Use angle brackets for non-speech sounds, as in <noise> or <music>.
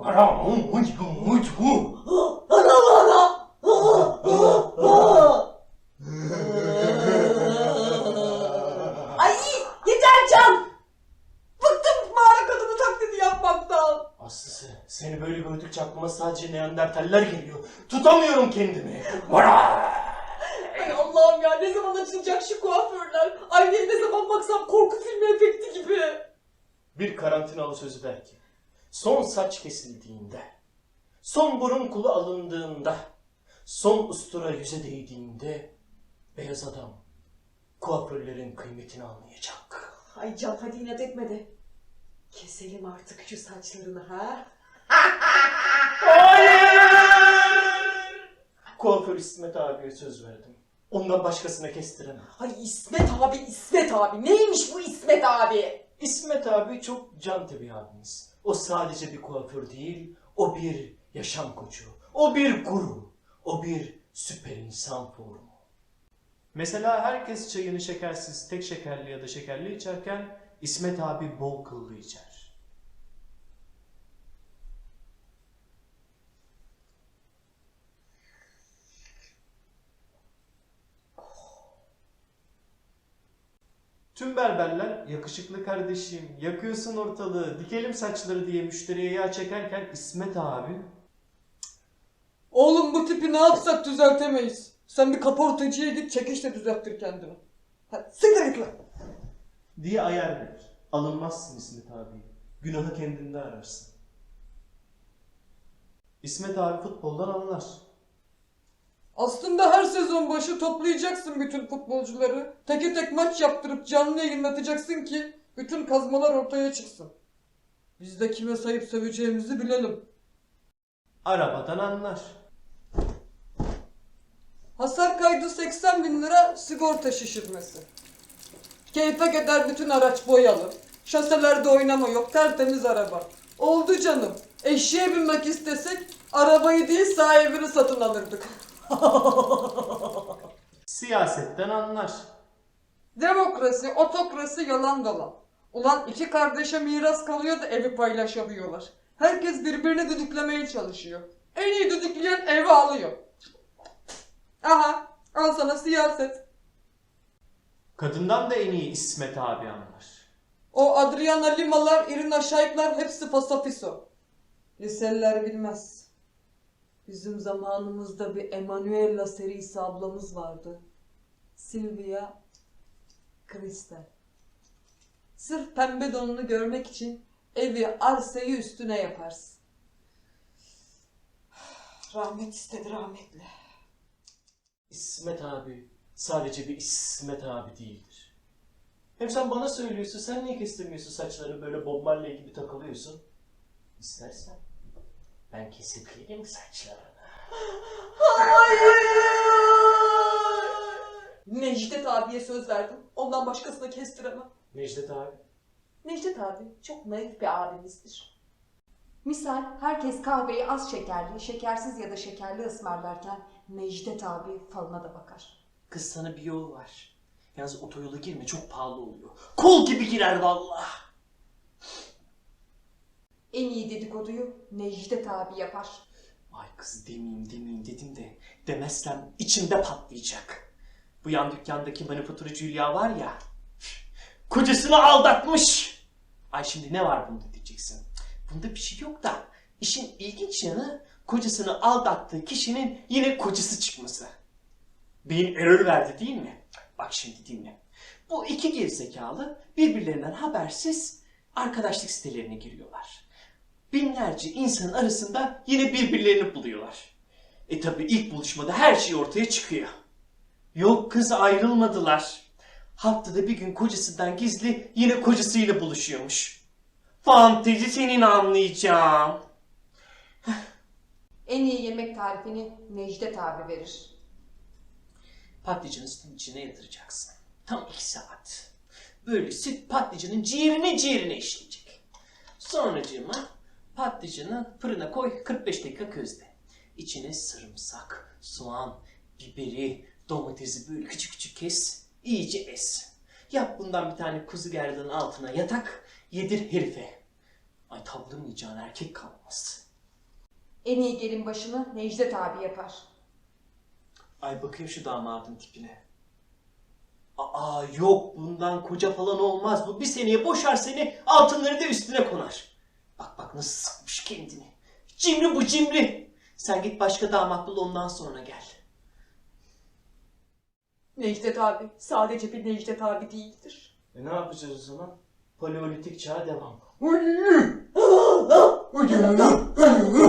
와라, 뭐, 이거, 뭐, 저거. Sadece Neandertaller geliyor. Tutamıyorum kendimi. Ay Allah'ım ya ne zaman açılacak şu kuaförler? Aynaya ne zaman baksam korku filmi efekti gibi. Bir karantinalı sözü der ki, son saç kesildiğinde, son burun kulu alındığında, son ustura yüze değdiğinde, beyaz adam kuaförlerin kıymetini anlayacak. Ay Can hadi inat etme de. Keselim artık şu saçlarını ha. Kuaför İsmet abiye söz verdim. Ondan başkasına kestiremem. Ay İsmet abi İsmet abi neymiş bu İsmet abi? İsmet abi çok can bir abimiz. O sadece bir kuaför değil, o bir yaşam koçu, o bir guru, o bir süper insan formu. Mesela herkes çayını şekersiz, tek şekerli ya da şekerli içerken İsmet abi bol kıllı içer. Tüm berberler yakışıklı kardeşim, yakıyorsun ortalığı, dikelim saçları diye müşteriye yağ çekerken İsmet abi Oğlum bu tipi ne yapsak düzeltemeyiz. Sen bir kaportacıya git çekiş de düzelttir kendini. Hadi siktir git lan. Diye ayar verir. Alınmazsın İsmet abi. Günahı kendinde ararsın. İsmet abi futboldan anlar. Aslında her sezon başı toplayacaksın bütün futbolcuları. Teke tek maç yaptırıp canlı yayınlatacaksın ki bütün kazmalar ortaya çıksın. Biz de kime sayıp söveceğimizi bilelim. Arabadan anlar. Hasar kaydı 80 bin lira sigorta şişirmesi. Keyfe keder bütün araç boyalı. Şaselerde oynama yok tertemiz araba. Oldu canım. Eşeğe binmek istesek arabayı değil sahibini satın alırdık. <laughs> Siyasetten anlar. Demokrasi, otokrasi yalan dolan. Ulan iki kardeşe miras kalıyor da evi paylaşamıyorlar. Herkes birbirini düdüklemeye çalışıyor. En iyi düdükleyen evi alıyor. Aha, al sana siyaset. Kadından da en iyi İsmet abi anlar. O Adriana Lima'lar, Irina Shayk'lar hepsi fasafiso. Liseliler bilmez. Bizim zamanımızda bir Emanuela serisi ablamız vardı. Sylvia Kristal. Sırf pembe donunu görmek için evi arsayı üstüne yaparsın. Rahmet istedi rahmetli. İsmet abi sadece bir İsmet abi değildir. Hem sen bana söylüyorsun, sen niye kestirmiyorsun saçları böyle Bob Marley gibi takılıyorsun? İstersen ben kesebilirim saçlarını. Necdet abiye söz verdim. Ondan başkasına kestiremem. Necdet abi. Necdet abi çok naif bir abimizdir. Misal herkes kahveyi az şekerli, şekersiz ya da şekerli ısmarlarken Necdet abi falına da bakar. Kız sana bir yol var. Yalnız otoyola girme çok pahalı oluyor. Kol gibi girer vallahi. En iyi dedikoduyu Necdet abi yapar. Ay kız demeyeyim demeyeyim dedim de demezsem içimde patlayacak. Bu yan dükkandaki manifaturacı Hülya var ya kocasını aldatmış. Ay şimdi ne var bunda diyeceksin. Bunda bir şey yok da işin ilginç yanı kocasını aldattığı kişinin yine kocası çıkması. Beyin error verdi değil mi? Bak şimdi dinle. Bu iki gerizekalı birbirlerinden habersiz arkadaşlık sitelerine giriyorlar binlerce insanın arasında yine birbirlerini buluyorlar. E tabi ilk buluşmada her şey ortaya çıkıyor. Yok kız ayrılmadılar. Haftada bir gün kocasından gizli yine kocasıyla buluşuyormuş. Fantezi senin anlayacağım. En iyi yemek tarifini Necdet abi verir. Patlıcanı sütün içine yatıracaksın. Tam iki saat. Böyle süt patlıcanın ciğerine ciğerine işleyecek. Sonracığıma patlıcanı fırına koy 45 dakika közle. İçine sarımsak, soğan, biberi, domatesi böyle küçük küçük kes. iyice es. Yap bundan bir tane kuzu gerdanın altına yatak. Yedir herife. Ay tavlamayacağın erkek kalmaz. En iyi gelin başını Necdet abi yapar. Ay bakayım şu damadın tipine. Aa yok bundan koca falan olmaz. Bu bir seneye boşar seni altınları da üstüne konar. Bak bak nasıl sıkmış kendini. Cimri bu cimri. Sen git başka damat bul ondan sonra gel. Necdet abi sadece bir Necdet abi değildir. E ne yapacağız o zaman? Paleolitik çağa devam. Ah! Ah! Ah!